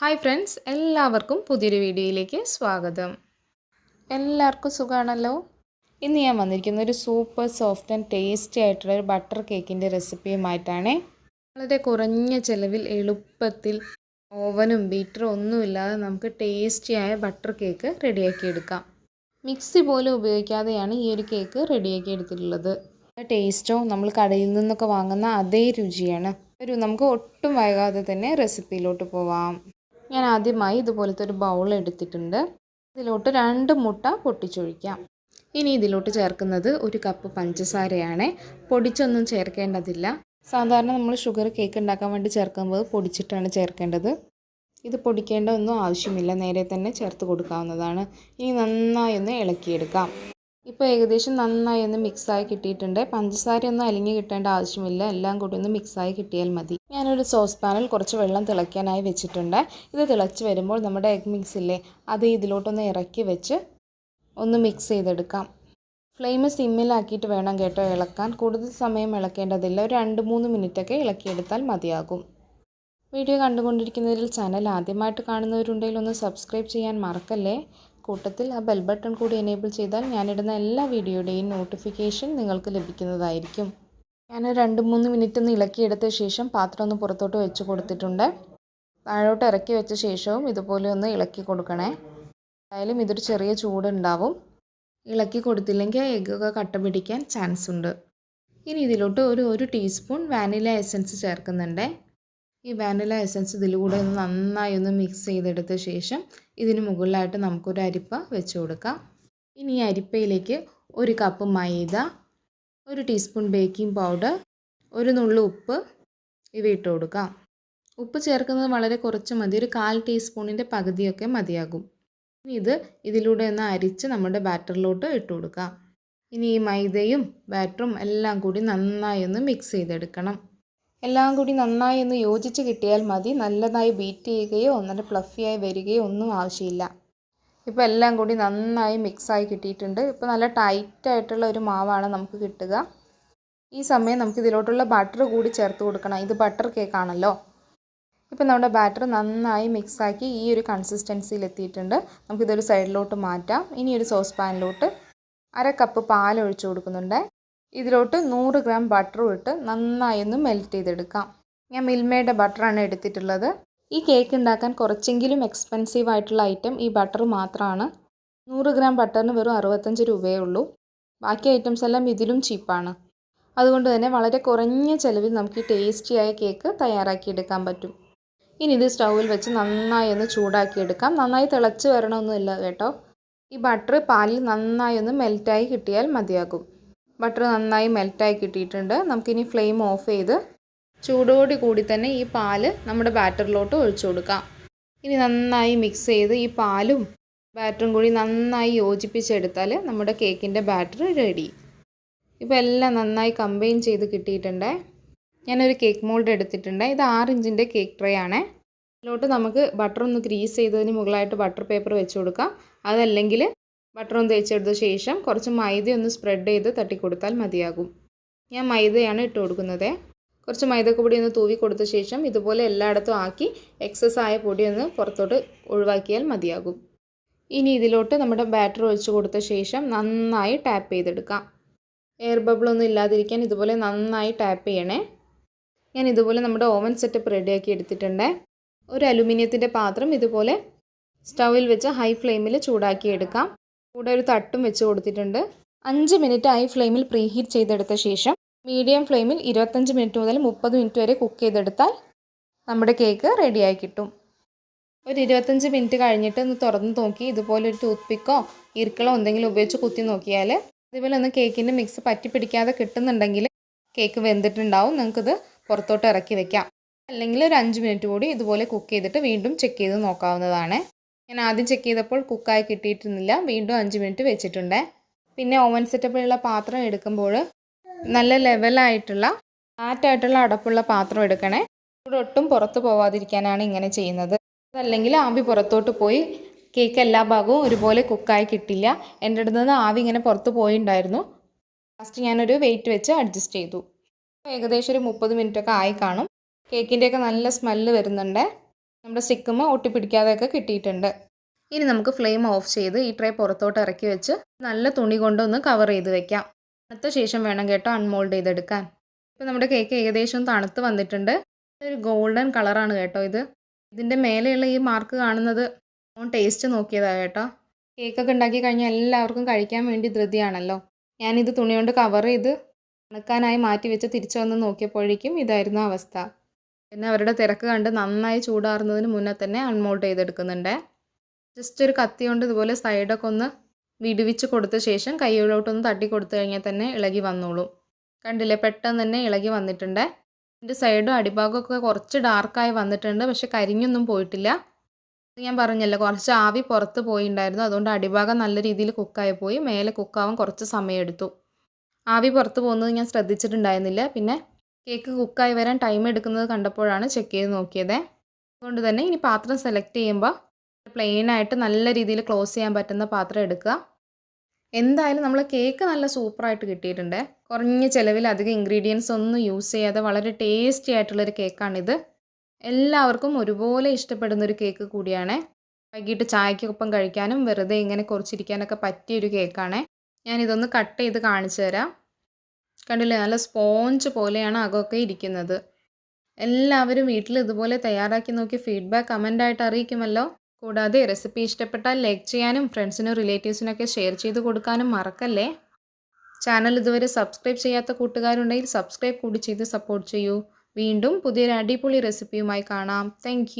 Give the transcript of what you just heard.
Hi friends എല്ലാവർക്കും പുതിയൊരു വീഡിയോയിലേക്ക് സ്വാഗതം. എല്ലാവർക്കും സുഖമാണല്ലോ ഇന്ന് ഞാൻ വന്നിരിക്കുന്ന ഒരു സൂപ്പർ സോഫ്റ്റ് ആൻഡ് ടേസ്റ്റി ആയിട്ടുള്ള ഒരു ബട്ടർ കേക്കിന്റെ റെസിപ്പിയുമായിട്ടാണ് വളരെ കുറഞ്ഞ ചിലവിൽ എളുപ്പത്തിൽ ഓവനും ബീറ്ററും ഒന്നുമില്ലാതെ നമുക്ക് ടേസ്റ്റിയായ ബട്ടർ കേക്ക് റെഡിയാക്കി എടുക്കാം. മിക്സി പോലും ഉപയോഗിക്കാതെയാണ് ഈ ഒരു കേക്ക് റെഡിയാക്കി എടുത്തിട്ടുള്ളത്. ടേസ്റ്റോ നമ്മൾ കടയിൽ നിന്നൊക്കെ വാങ്ങുന്ന അതേ രുചിയാണ്. ഒരു നമുക്ക് ഒട്ടും വൈകാതെ തന്നെ റെസിപ്പിയിലോട്ട് പോവാം. ഞാൻ ആദ്യമായി ഇതുപോലത്തെ ഒരു ബൗൾ എടുത്തിട്ടുണ്ട്. ഇതിലോട്ട് രണ്ട് മുട്ട പൊട്ടിച്ചൊഴിക്കാം. ഇനി ഇതിലോട്ട് ചേർക്കുന്നത് ഒരു കപ്പ് പഞ്ചസാരയാണ്. പൊടിച്ചൊന്നും ചേർക്കേണ്ടതില്ല. സാധാരണ നമ്മൾ ഷുഗർ കേക്ക് ഉണ്ടാക്കാൻ വേണ്ടി ചേർക്കുമ്പോൾ പൊടിച്ചിട്ടാണ് ചേർക്കേണ്ടത്. ഇത് പൊടിക്കേണ്ട ഒന്നും ആവശ്യമില്ല. നേരെ തന്നെ ചേർത്ത് കൊടുക്കാവുന്നതാണ്. ഇനി നന്നായി ഒന്ന് ഇളക്കിയെടുക്കാം. ഇപ്പോൾ ഏകദേശം നന്നായി ഒന്ന് മിക്സായി കിട്ടിയിട്ടുണ്ട്. പഞ്ചസാര ഒന്നും അലിഞ്ഞ് കിട്ടേണ്ട ആവശ്യമില്ല. എല്ലാം കൂടി ഒന്ന് മിക്സായി കിട്ടിയാൽ മതി. ഞാനൊരു സോസ് പാനിൽ കുറച്ച് വെള്ളം തിളയ്ക്കാനായി വെച്ചിട്ടുണ്ട്. ഇത് തിളച്ച് വരുമ്പോൾ നമ്മുടെ എഗ് മിക്സ് ഇല്ലേ അത് ഇതിലോട്ടൊന്ന് ഇറക്കി വെച്ച് ഒന്ന് മിക്സ് ചെയ്തെടുക്കാം. ഫ്ലെയിം സിമ്മിലാക്കിയിട്ട് വേണം കേട്ടോ ഇളക്കാൻ. കൂടുതൽ സമയം ഇളക്കേണ്ടതില്ല. ഒരു രണ്ട് മൂന്ന് മിനിറ്റൊക്കെ ഇളക്കിയെടുത്താൽ മതിയാകും. വീഡിയോ കണ്ടുകൊണ്ടിരിക്കുന്നതിൽ ചാനൽ ആദ്യമായിട്ട് കാണുന്നവരുണ്ടെങ്കിൽ ഒന്ന് സബ്സ്ക്രൈബ് ചെയ്യാൻ മറക്കല്ലേ? കൂട്ടത്തിൽ ആ ബെൽ ബട്ടൺ കൂടി എനേബിൾ ചെയ്താൽ ഞാനിടുന്ന എല്ലാ വീഡിയോയുടെയും നോട്ടിഫിക്കേഷൻ നിങ്ങൾക്ക് ലഭിക്കുന്നതായിരിക്കും. ഞാൻ രണ്ട് മൂന്ന് മിനിറ്റ് ഒന്ന് ഇളക്കിയെടുത്ത ശേഷം പാത്രം ഒന്ന് പുറത്തോട്ട് വെച്ച് കൊടുത്തിട്ടുണ്ട്. താഴോട്ട് ഇറക്കി വെച്ച ശേഷവും ഇതുപോലെ ഒന്ന് ഇളക്കി കൊടുക്കണേ. എന്തായാലും ഇതൊരു ചെറിയ ചൂടുണ്ടാവും. ഇളക്കി കൊടുത്തില്ലെങ്കിൽ എഗ്ഗൊക്കെ കട്ട പിടിക്കാൻ ചാൻസ് ഉണ്ട്. ഇനി ഇതിലോട്ട് ഒരു ഒരു ടീസ്പൂൺ വാനില എസൻസ് ചേർക്കുന്നുണ്ട്. ഈ വാനില എസൻസ് ഇതിലൂടെ ഒന്ന് നന്നായി ഒന്ന് മിക്സ് ചെയ്തെടുത്ത ശേഷം ഇതിന് മുകളിലായിട്ട് നമുക്കൊരു അരിപ്പ വെച്ച് കൊടുക്കാം. ഇനി ഈ അരിപ്പയിലേക്ക് ഒരു കപ്പ് മൈദ ഒരു ടീസ്പൂൺ ബേക്കിംഗ് പൗഡർ ഒരു നുള്ളു ഉപ്പ് ഇവ ഇട്ട് കൊടുക്കാം. ഉപ്പ് ചേർക്കുന്നത് വളരെ കുറച്ച് മതി ഒരു കാൽ ടീസ്പൂണിന്റെ പകുതിയൊക്കെ മതിയാകും. ഇനി ഇത് ഇതിലൂടെ ഒന്ന് അരിച്ച് നമ്മുടെ ബാറ്ററിലോട്ട് ഇട്ട് കൊടുക്കാം. ഇനി ഈ മൈദയും ബാറ്ററും എല്ലാം കൂടി നന്നായി ഒന്ന് മിക്സ് ചെയ്തെടുക്കണം. എല്ലാം കൂടി നന്നായി ഒന്ന് യോജിച്ച് കിട്ടിയാൽ മതി. നല്ലതായി ബീറ്റ് ചെയ്യുകയോ നല്ല പ്ലഫിയായി വരികയോ ഒന്നും ആവശ്യമില്ല. ഇപ്പോൾ എല്ലാം കൂടി നന്നായി മിക്സായി കിട്ടിയിട്ടുണ്ട്. ഇപ്പോൾ നല്ല ടൈറ്റായിട്ടുള്ള ഒരു മാവാണ് നമുക്ക് കിട്ടുക. ഈ സമയം നമുക്ക് ഇതിലോട്ടുള്ള ബട്ടർ കൂടി ചേർത്ത് കൊടുക്കണം. ഇത് ബട്ടർ കേക്കാണല്ലോ ഇപ്പോൾ നമ്മുടെ ബാറ്റർ നന്നായി മിക്സാക്കി ഈ ഒരു കൺസിസ്റ്റൻസിയിൽ എത്തിയിട്ടുണ്ട്. നമുക്കിതൊരു സൈഡിലോട്ട് മാറ്റാം. ഇനി ഒരു സോസ് പാനിലോട്ട് അര കപ്പ് പാൽ ഒഴിച്ചു കൊടുക്കുന്നുണ്ട്. ഇതിലോട്ട് നൂറ് ഗ്രാം ബട്ടറും ഇട്ട് നന്നായി ഒന്ന് മെൽറ്റ് ചെയ്തെടുക്കാം. ഞാൻ മിൽമയുടെ ബട്ടറാണ് എടുത്തിട്ടുള്ളത്. ഈ കേക്ക് ഉണ്ടാക്കാൻ കുറച്ചെങ്കിലും എക്സ്പെൻസീവ് ആയിട്ടുള്ള ഐറ്റം ഈ ബട്ടർ മാത്രമാണ്. നൂറ് ഗ്രാം ബട്ടറിന് വെറും അറുപത്തഞ്ച് രൂപയേ ഉള്ളൂ. ബാക്കി ഐറ്റംസ് എല്ലാം ഇതിലും ചീപ്പാണ് അതുകൊണ്ട് തന്നെ വളരെ കുറഞ്ഞ ചിലവിൽ നമുക്ക് ഈ ടേസ്റ്റിയായ കേക്ക് തയ്യാറാക്കിയെടുക്കാൻ പറ്റും. ഇനി ഇത് സ്റ്റൗവിൽ വെച്ച് നന്നായി ഒന്ന് ചൂടാക്കിയെടുക്കാം. നന്നായി തിളച്ച് വരണമൊന്നുമില്ല കേട്ടോ. ഈ ബട്ടർ പാലിൽ നന്നായി ഒന്ന് മെൽറ്റായി കിട്ടിയാൽ മതിയാകും. ബട്ടർ നന്നായി മെൽറ്റായി കിട്ടിയിട്ടുണ്ട്. നമുക്കിനി ഫ്ലെയിം ഓഫ് ചെയ്ത് ചൂടോടി കൂടി തന്നെ ഈ പാൽ നമ്മുടെ ബാറ്ററിലോട്ട് ഒഴിച്ചു കൊടുക്കാം. ഇനി നന്നായി മിക്സ് ചെയ്ത് ഈ പാലും ബാറ്ററും കൂടി നന്നായി യോജിപ്പിച്ചെടുത്താൽ നമ്മുടെ കേക്കിന്റെ ബാറ്റർ റെഡി. ഇപ്പോൾ എല്ലാം നന്നായി കമ്പൈൻ ചെയ്ത് കിട്ടിയിട്ടുണ്ട്. ഞാനൊരു കേക്ക് മോൾഡ് എടുത്തിട്ടുണ്ട്. ഇത് ആറ് ഇഞ്ചിന്റെ കേക്ക് ട്രേ ആണ്. ഇതിലോട്ട് നമുക്ക് ബട്ടർ ഒന്ന് ഗ്രീസ് ചെയ്തതിന് മുകളിലായിട്ട് ബട്ടർ പേപ്പർ വെച്ച് കൊടുക്കാം. അതല്ലെങ്കിൽ ഒന്ന് തേച്ചെടുത്ത ശേഷം കുറച്ച് മൈദ ഒന്ന് സ്പ്രെഡ് ചെയ്ത് തട്ടിക്കൊടുത്താൽ മതിയാകും. ഞാൻ മൈദയാണ് ഇട്ട് കൊടുക്കുന്നത്. കുറച്ച് മൈദപ്പൊടി ഒന്ന് തൂവി കൊടുത്ത ശേഷം ഇതുപോലെ എല്ലായിടത്തും ആക്കി എക്സസ് ആയ പൊടി ഒന്ന് പുറത്തോട്ട് ഒഴിവാക്കിയാൽ മതിയാകും. ഇനി ഇതിലോട്ട് നമ്മുടെ ബാറ്റർ ഒഴിച്ച് കൊടുത്ത ശേഷം നന്നായി ടാപ്പ് ചെയ്തെടുക്കാം. എയർ ബബിളൊന്നും ഇല്ലാതിരിക്കാൻ ഇതുപോലെ നന്നായി ടാപ്പ് ചെയ്യണേ. ഞാൻ ഇതുപോലെ നമ്മുടെ ഓവൻ സെറ്റപ്പ് റെഡിയാക്കി എടുത്തിട്ടുണ്ട്. ഒരു അലുമിനിയത്തിന്റെ പാത്രം ഇതുപോലെ സ്റ്റൗവിൽ വെച്ച് ഹൈ ഫ്ലെയിമിൽ ചൂടാക്കി എടുക്കാം. കൂടെ ഒരു തട്ടും വെച്ച് കൊടുത്തിട്ടുണ്ട്. അഞ്ച് മിനിറ്റ് ഹൈ ഫ്ലെയിമിൽ പ്രീഹീറ്റ് ചെയ്തെടുത്ത ശേഷം മീഡിയം ഫ്ലെയിമിൽ ഇരുപത്തഞ്ച് മിനിറ്റ് മുതൽ മുപ്പത് മിനിറ്റ് വരെ കുക്ക് ചെയ്തെടുത്താൽ നമ്മുടെ കേക്ക് റെഡിയായി കിട്ടും. ഒരു ഇരുപത്തഞ്ച് മിനിറ്റ് കഴിഞ്ഞിട്ട് ഒന്ന് തുറന്ന് നോക്കി. ഇതുപോലെ ഒരു ടൂത്ത് പിക്കോ ഇരുക്കളോ എന്തെങ്കിലും ഉപയോഗിച്ച് കുത്തി നോക്കിയാൽ ഇതുപോലെ ഒന്ന് കേക്കിന്റെ മിക്സ് പറ്റി പിടിക്കാതെ കിട്ടുന്നുണ്ടെങ്കിൽ കേക്ക് വെന്തിട്ടുണ്ടാവും. നിങ്ങൾക്കിത് പുറത്തോട്ട് ഇറക്കി വെക്കാം. അല്ലെങ്കിൽ ഒരു അഞ്ച് മിനിറ്റ് കൂടി ഇതുപോലെ കുക്ക് ചെയ്തിട്ട് വീണ്ടും ചെക്ക് ചെയ്ത് നോക്കാവുന്നതാണ്. ഞാൻ ആദ്യം ചെക്ക് ചെയ്തപ്പോൾ കുക്കായി കിട്ടിയിരുന്നില്ല. വീണ്ടും അഞ്ച് മിനിറ്റ് വെച്ചിട്ടുണ്ട്. പിന്നെ ഓവൻ സെറ്റപ്പിലുള്ള പാത്രം എടുക്കുമ്പോൾ നല്ല ലെവലായിട്ടുള്ള ഫ്ലാറ്റായിട്ടുള്ള അടപ്പുള്ള പാത്രം എടുക്കണേ. ഒട്ടും പുറത്ത് പോവാതിരിക്കാനാണ് ഇങ്ങനെ ചെയ്യുന്നത്. അതല്ലെങ്കിൽ ആവി പുറത്തോട്ട് പോയി കേക്ക് എല്ലാ ഭാഗവും ഒരുപോലെ കുക്കായി കിട്ടില്ല. എന്റെ അടുത്ത് നിന്ന് ആവി ഇങ്ങനെ പുറത്ത് പോയിണ്ടായിരുന്നു. ലാസ്റ്റ് ഞാനൊരു വെയിറ്റ് വെച്ച് അഡ്ജസ്റ്റ് ചെയ്തു. ഏകദേശം ഒരു മുപ്പത് മിനിറ്റൊക്കെ ആയി കാണും. കേക്കിന്റെയൊക്കെ നല്ല സ്മെല്ല് വരുന്നുണ്ട്. നമ്മുടെ സ്റ്റിക്കും ഒട്ടിപ്പിടിക്കാതെയൊക്കെ കിട്ടിയിട്ടുണ്ട്. ഇനി നമുക്ക് ഫ്ലെയിം ഓഫ് ചെയ്ത് ഈ ട്രേ പുറത്തോട്ട് ഇറക്കി വെച്ച് നല്ല തുണി കൊണ്ടൊന്ന് കവർ ചെയ്ത് വെക്കാം. തണുത്ത ശേഷം വേണം കേട്ടോ അൺമോൾഡ് ചെയ്തെടുക്കാൻ. ഇപ്പോൾ നമ്മുടെ കേക്ക് ഏകദേശം തണുത്ത് വന്നിട്ടുണ്ട്. ഒരു ഗോൾഡൻ കളറാണ് കേട്ടോ ഇത്. ഇതിന്റെ മേലെയുള്ള ഈ മാർക്ക് കാണുന്നത് ഓൺ ടേസ്റ്റ് നോക്കിയതാണ് കേട്ടോ. കേക്കൊക്കെ ഉണ്ടാക്കി കഴിഞ്ഞാൽ എല്ലാവർക്കും കഴിക്കാൻ വേണ്ടി ധൃതിയാണല്ലോ. ഞാനിത് തുണി കൊണ്ട് കവർ ചെയ്ത് ഉണക്കാനായി മാറ്റി വെച്ച് തിരിച്ചു വന്ന് നോക്കിയപ്പോഴേക്കും ഇതായിരുന്നു അവസ്ഥ. പിന്നെ അവരുടെ തിരക്ക് കണ്ട് നന്നായി ചൂടാറുന്നതിന് മുന്നേ തന്നെ അൺമോൾഡ് ചെയ്തെടുക്കുന്നുണ്ട്. ജസ്റ്റ് ഒരു കത്തി കൊണ്ട് ഇതുപോലെ സൈഡൊക്കെ ഒന്ന് വിടുവിച്ച് കൊടുത്ത ശേഷം കൈയിലോട്ടൊന്ന് തട്ടി കൊടുത്തു കഴിഞ്ഞാൽ തന്നെ ഇളകി വന്നോളും. കണ്ടില്ലേ? പെട്ടെന്ന് തന്നെ ഇളകി വന്നിട്ടുണ്ട്. ഇതിന്റെ സൈഡും അടിഭാഗമൊക്കെ കുറച്ച് ഡാർക്കായി വന്നിട്ടുണ്ട്. പക്ഷെ കരിഞ്ഞൊന്നും പോയിട്ടില്ല. ഞാൻ പറഞ്ഞല്ലോ കുറച്ച് ആവി പുറത്ത് പോയിണ്ടായിരുന്നു. അതുകൊണ്ട് അടിഭാഗം നല്ല രീതിയിൽ കുക്കായി പോയി. മേലെ കുക്കാവാൻ കുറച്ച് സമയമെടുത്തു. ആവി പുറത്ത് പോകുന്നത് ഞാൻ ശ്രദ്ധിച്ചിട്ടുണ്ടായിരുന്നില്ല. പിന്നെ കേക്ക് കുക്കായി വരാൻ ടൈം എടുക്കുന്നത് കണ്ടപ്പോഴാണ് ചെക്ക് ചെയ്ത് നോക്കിയത്. അതുകൊണ്ട് തന്നെ ഇനി പാത്രം സെലക്ട് ചെയ്യുമ്പോൾ പ്ലെയിനായിട്ട് നല്ല രീതിയിൽ ക്ലോസ് ചെയ്യാൻ പറ്റുന്ന പാത്രം എടുക്കുക. എന്തായാലും നമ്മൾ കേക്ക് നല്ല സൂപ്പറായിട്ട് കിട്ടിയിട്ടുണ്ട്. കുറഞ്ഞ ചിലവിൽ അധികം ഇൻഗ്രീഡിയൻസ് ഒന്നും യൂസ് ചെയ്യാതെ വളരെ ടേസ്റ്റി ആയിട്ടുള്ളൊരു കേക്കാണിത് എല്ലാവർക്കും ഒരുപോലെ ഇഷ്ടപ്പെടുന്ന ഒരു കേക്ക് കൂടിയാണ്. വൈകിട്ട് ചായക്കൊപ്പം കഴിക്കാനും വെറുതെ ഇങ്ങനെ കുറച്ചിരിക്കാനൊക്കെ പറ്റിയൊരു കേക്കാണ് ഞാനിതൊന്ന് കട്ട് ചെയ്ത് കാണിച്ചു തരാം. കണ്ടില്ലേ? നല്ല സ്പോഞ്ച് പോലെയാണ് അകമൊക്കെ ഇരിക്കുന്നത്. എല്ലാവരും വീട്ടിൽ ഇതുപോലെ തയ്യാറാക്കി നോക്കി ഫീഡ്ബാക്ക് കമന്റായിട്ട് അറിയിക്കുമല്ലോ. കൂടാതെ റെസിപ്പി ഇഷ്ടപ്പെട്ടാൽ ലൈക്ക് ചെയ്യാനും ഫ്രണ്ട്സിനും റിലേറ്റീവ്സിനൊക്കെ ഷെയർ ചെയ്ത് കൊടുക്കാനും മറക്കല്ലേ? ചാനൽ ഇതുവരെ സബ്സ്ക്രൈബ് ചെയ്യാത്ത കൂട്ടുകാരുണ്ടെങ്കിൽ സബ്സ്ക്രൈബ് കൂടി ചെയ്ത് സപ്പോർട്ട് ചെയ്യൂ. വീണ്ടും പുതിയൊരു അടിപൊളി റെസിപ്പിയുമായി കാണാം. താങ്ക്